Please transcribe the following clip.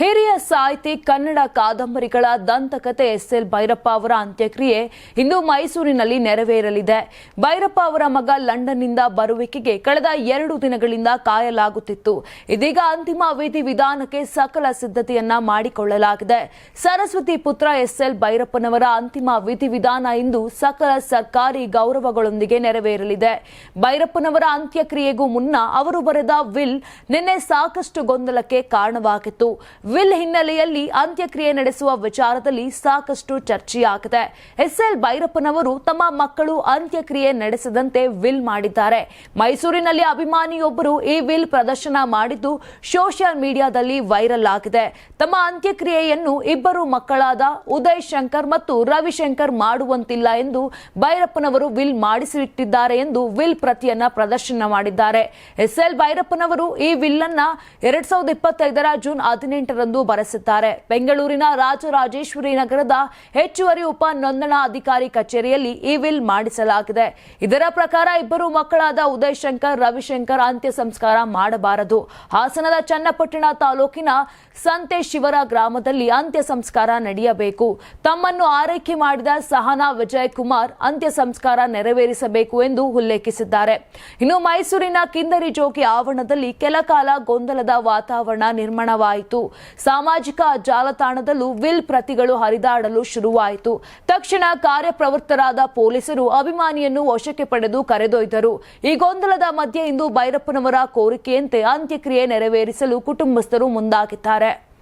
ಹಿರಿಯ ಸಾಹಿತಿ, ಕನ್ನಡ ಕಾದಂಬರಿಗಳ ದಂತಕತೆ ಎಸ್ ಎಲ್ ಭೈರಪ್ಪ ಅವರ ಅಂತ್ಯಕ್ರಿಯೆ ಇಂದು ಮೈಸೂರಿನಲ್ಲಿ ನೆರವೇರಲಿದೆ. ಭೈರಪ್ಪ ಅವರ ಮಗ ಲಂಡನ್ನಿಂದ ಬರುವಿಕೆಗೆ ಕಳೆದ ಎರಡು ದಿನಗಳಿಂದ ಕಾಯಲಾಗುತ್ತಿತ್ತು. ಇದೀಗ ಅಂತಿಮ ವಿಧಿ ವಿಧಾನಕ್ಕೆ ಸಕಲ ಸಿದ್ಧತೆಯನ್ನ ಮಾಡಿಕೊಳ್ಳಲಾಗಿದೆ. ಸರಸ್ವತಿ ಪುತ್ರ ಎಸ್ ಎಲ್ ಭೈರಪ್ಪನವರ ಅಂತಿಮ ವಿಧಿವಿಧಾನ ಇಂದು ಸಕಲ ಸರ್ಕಾರಿ ಗೌರವಗಳೊಂದಿಗೆ ನೆರವೇರಲಿದೆ. ಭೈರಪ್ಪನವರ ಅಂತ್ಯಕ್ರಿಯೆಗೂ ಮುನ್ನ ಅವರು ಬರೆದ ವಿಲ್ ನಿನ್ನೆ ಸಾಕಷ್ಟು ಗೊಂದಲಕ್ಕೆ ಕಾರಣವಾಗಿತ್ತು. ವಿಲ್ ಹಿನ್ನೆಲೆಯಲ್ಲಿ ಅಂತ್ಯಕ್ರಿಯೆ ನಡೆಸುವ ವಿಚಾರದಲ್ಲಿ ಸಾಕಷ್ಟು ಚರ್ಚೆಯಾಗಿದೆ. ಎಸ್ಎಲ್ ಭೈರಪ್ಪನವರು ತಮ್ಮ ಮಕ್ಕಳು ಅಂತ್ಯಕ್ರಿಯೆ ನಡೆಸದಂತೆ ವಿಲ್ ಮಾಡಿದ್ದಾರೆ. ಮೈಸೂರಿನಲ್ಲಿ ಅಭಿಮಾನಿಯೊಬ್ಬರು ಈ ವಿಲ್ ಪ್ರದರ್ಶನ ಮಾಡಿದ್ದು ಸೋಷಿಯಲ್ ಮೀಡಿಯಾದಲ್ಲಿ ವೈರಲ್ ಆಗಿದೆ. ತಮ್ಮ ಅಂತ್ಯಕ್ರಿಯೆಯನ್ನು ಇಬ್ಬರು ಮಕ್ಕಳಾದ ಉದಯ್ ಶಂಕರ್ ಮತ್ತು ರವಿಶಂಕರ್ ಮಾಡುವಂತಿಲ್ಲ ಎಂದು ಭೈರಪ್ಪನವರು ವಿಲ್ ಮಾಡಿಸಿಟ್ಟಿದ್ದಾರೆ ಎಂದು ವಿಲ್ ಪ್ರತಿಯನ್ನ ಪ್ರದರ್ಶನ ಮಾಡಿದ್ದಾರೆ. ಎಸ್ ಎಲ್ ಭೈರಪ್ಪನವರು ಈ ವಿಲ್ ಅನ್ನ ಎರಡ್ ಸಾವಿರದ ಇಪ್ಪತ್ತೈದರ ಜೂನ್ ಹದಿನೆಂಟರಂದು ಬರೆಸಿದ್ದಾರೆ. ಬೆಂಗಳೂರಿನ ರಾಜರಾಜೇಶ್ವರಿ ನಗರದ ಹೆಚ್ಚುವರಿ ಉಪ ನೋಂದಣಾಧಿಕಾರಿ ಕಚೇರಿಯಲ್ಲಿ ಈ ವಿಲ್ ಮಾಡಿಸಲಾಗಿದೆ. ಇದರ ಪ್ರಕಾರ ಇಬ್ಬರು ಮಕ್ಕಳಾದ ಉದಯ್ ಶಂಕರ್, ರವಿಶಂಕರ್ ಅಂತ್ಯ ಸಂಸ್ಕಾರ ಮಾಡಬಾರದು. ಹಾಸನದ ಚನ್ನಪಟ್ಟಣ ತಾಲೂಕಿನ ಸಂತೆ ಶಿವರ ಗ್ರಾಮದಲ್ಲಿ ಅಂತ್ಯ ಸಂಸ್ಕಾರ ನಡೆಯಬೇಕು. ತಮ್ಮನ್ನು ಆರೈಕೆ ಮಾಡಿದ ಸಹನಾ ವಿಜಯ್ ಕುಮಾರ್ ಅಂತ್ಯ ಸಂಸ್ಕಾರ ನೆರವೇರಿಸಬೇಕು ಎಂದು ಉಲ್ಲೇಖಿಸಿದ್ದಾರೆ. ಇನ್ನು ಮೈಸೂರಿನ ಕಿಂದರಿ ಜೋಗಿ ಆವರಣದಲ್ಲಿ ಕೆಲಕಾಲ ಗೊಂದಲದ ವಾತಾವರಣ ನಿರ್ಮಾಣವಾಯಿತು. ಸಾಮಾಜಿಕ ಜಾಲತಾಣದಲ್ಲೂ ವಿಲ್ ಪ್ರತಿಗಳು ಹರಿದಾಡಲು ಶುರುವಾಯಿತು. ತಕ್ಷಣ ಕಾರ್ಯಪ್ರವೃತ್ತರಾದ ಪೊಲೀಸರು ಅಭಿಮಾನಿಯನ್ನು ವಶಕ್ಕೆ ಪಡೆದು ಕರೆದೊಯ್ದರು. ಈ ಗೊಂದಲದ ಮಧ್ಯೆ ಇಂದು ಭೈರಪ್ಪನವರ ಕೋರಿಕೆಯಂತೆ ಅಂತ್ಯಕ್ರಿಯೆ ನೆರವೇರಿಸಲು ಕುಟುಂಬಸ್ಥರು ಮುಂದಾಗಿದ್ದಾರೆ.